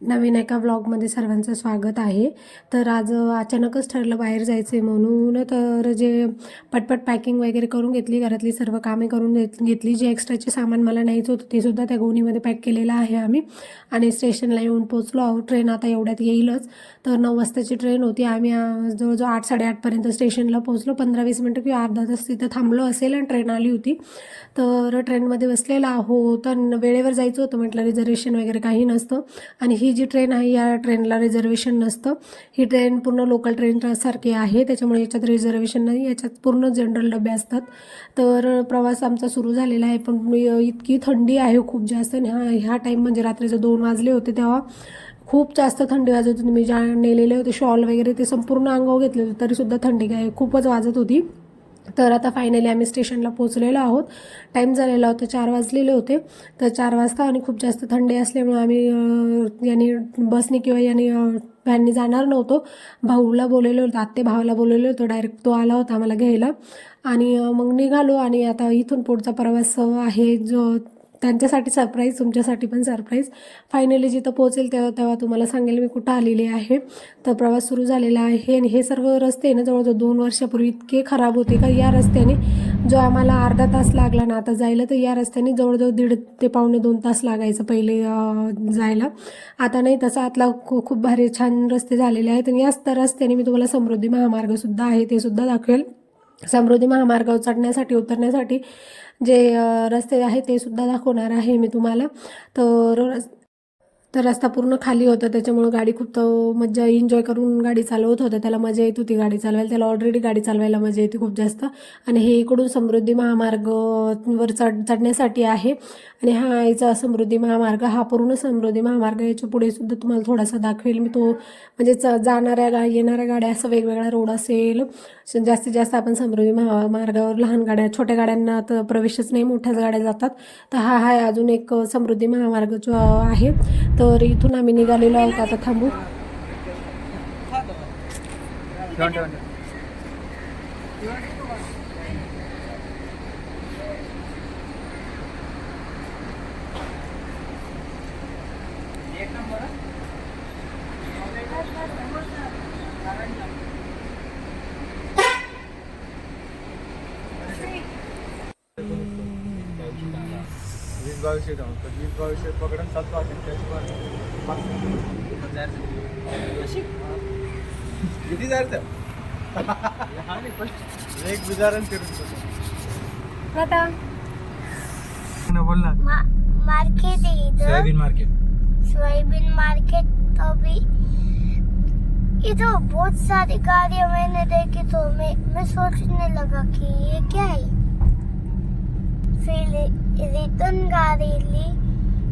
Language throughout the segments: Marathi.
नवीन एका व्लॉगमध्ये सर्वांचं स्वागत आहे. तर आज अचानकच ठरलं बाहेर जायचं आहे म्हणून तर जे पटपट पॅकिंग वगैरे करून घेतली घरातली सर्व कामे करून घेत घेतली जे एक्स्ट्राचे सामान मला न्यायचं होतं ते सुद्धा त्या गोणीमध्ये पॅक केलेलं आहे आम्ही. आणि स्टेशनला येऊन पोचलो आहोत. ट्रेन आता एवढ्यात येईलच. तर नऊ वाजताची ट्रेन होती. आम्ही जवळजवळ आठ साडेआठपर्यंत स्टेशनला पोचलो पंधरा वीस मिनटं किंवा अर्धा तास तिथं थांबलो असेल आणि ट्रेन आली होती. तर ट्रेनमध्ये बसलेला आहोत. आणि वेळेवर जायचं होतं म्हटलं रिझर्वेशन वगैरे काही नसतं. आणि ही ही जी ट्रेन आहे या ट्रेनला रिझर्वेशन नसतं. ही ट्रेन पूर्ण लोकल ट्रेनसारखी आहे. त्याच्यामुळे याच्यात रिझर्वेशन नाही. याच्यात पूर्ण जनरल डबे असतात. तर प्रवास आमचा सुरू झालेला आहे. पण इतकी थंडी आहे खूप जास्त. आणि हा ह्या टाईम म्हणजे रात्रीचे दोन वाजले होते तेव्हा. खूप जास्त थंडी वाजत होती. मी ज्या नेलेले होते शॉल वगैरे ते संपूर्ण अंगावर घेतले होते. तरीसुद्धा थंडी काय खूपच वाजत होती. तर आता फायनली आम्ही स्टेशनला पोहोचलेलो आहोत. टाईम झालेला होता चार वाजलेले होते. तर चार वाजता आणि खूप जास्त थंडी असल्यामुळे आम्ही यांनी बसने किंवा यांनी व्हॅननी जाणार नव्हतो. भाऊला बोललेलो होतो आत्ते भावाला बोललेलो होतो. डायरेक्ट तो आला होता आम्हाला घ्यायला. आणि मग निघालो आणि आता इथून पुढचा प्रवास आहे जो त्यांच्यासाठी सरप्राईज तुमच्यासाठी पण सरप्राईज फायनली जिथं पोहोचेल तेव्हा तेव्हा तुम्हाला सांगेल मी कुठं आलेली आहे. तर प्रवास सुरू झालेला आहे आणि हे सर्व रस्ते ना जवळजवळ दोन वर्षापूर्वी इतके खराब होते का या रस्त्याने जो आम्हाला अर्धा तास लागला ना आता जायला तर या रस्त्याने जवळजवळ दीड ते पावणे दोन तास लागायचं पहिले जायला. आता नाही तसा आतला खूप भारी छान रस्ते झालेले आहेत आणि याच रस्त्याने मी तुम्हाला समृद्धी महामार्गसुद्धा आहे ते सुद्धा दाखवेल. समृद्धी महामार्ग चढण्यासाठी उतरण्यासाठी जे रस्ते आहेत ते सुद्धा दाखवणार आहे मी तुम्हाला. तर रस- तर रस्ता पूर्ण खाली होता त्याच्यामुळं गाडी खूप मज्जा एन्जॉय करून गाडी चालवत होता. त्याला मजा येत होती गाडी चालवायला. त्याला ऑलरेडी गाडी चालवायला मजा येते खूप जास्त. आणि हे इकडून समृद्धी महामार्ग वर चढ चढण्यासाठी आहे. आणि हा याचा समृद्धी महामार्ग हा पूर्ण समृद्धी महामार्ग याच्यापुढे सुद्धा तुम्हाला थोडासा दाखवेल मी तो. म्हणजे च जाणाऱ्या गा येणाऱ्या गाड्या असं वेगवेगळा रोड असेल. जास्तीत जास्त आपण समृद्धी महामार्गावर लहान गाड्या छोट्या गाड्यांना तर प्रवेशच नाही. मोठ्याच गाड्या जातात. तर हा हा अजून एक समृद्धी महामार्ग जो आहे तर इथून आम्ही निघालेलो आहोत आता थांबू वीस बावीसशे जाऊन तर वीस बावीसशे पकडून सात किती जायचं? एक बिजारण फिरून बोल ना. मा- मार्केट है सोयाबीन मार्केट. सोयाबीन मार्केट तो भी इधर बहुत सारी गाड़ियाँ मैंने देखी तो मैं मैं सोचने लगा कि ये क्या है? फिर रिटर्न गाड़ी ली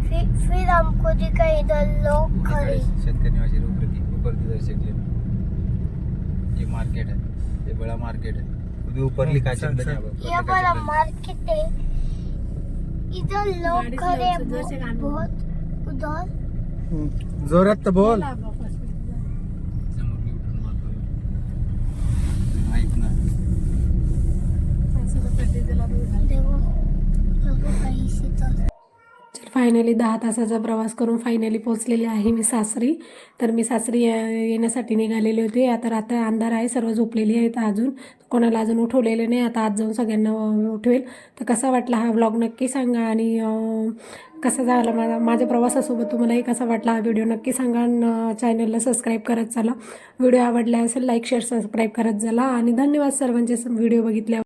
फिर फिर हमको दिखा इधर लोग खड़े शेतकरी निवासी उपरती उपरती दर्शक ये मार्केट है ये बड़ा मार्केट है उधर ऊपरली काचन ये बड़ा मार्केट है इधर लोग खड़े हैं बहुत उधर जोरात तर बोल तर फायनली दहा तासाचा प्रवास करून फायनली पोचलेली आहे मी सासरी. तर मी सासरी येण्यासाठी निघालेले होते. आता रात्र अंधार आहे सर्व झोपलेली आहेत अजून. कोणाला अजून उठवलेले नाही. आता आज जाऊन सगळ्यांना उठवेल. तर कसा वाटला हा व्लॉग नक्की सांगा आणि कसा झाला माझा माझ्या प्रवासासोबत तुम्हालाही कसा वाटला हा व्हिडिओ नक्की सांगा चॅनलला सबस्क्राईब करत चला. व्हिडिओ आवडला असेल लाईक शेअर सबस्क्राईब करत चला. आणि धन्यवाद सर्वांचे व्हिडिओ बघितल्यावर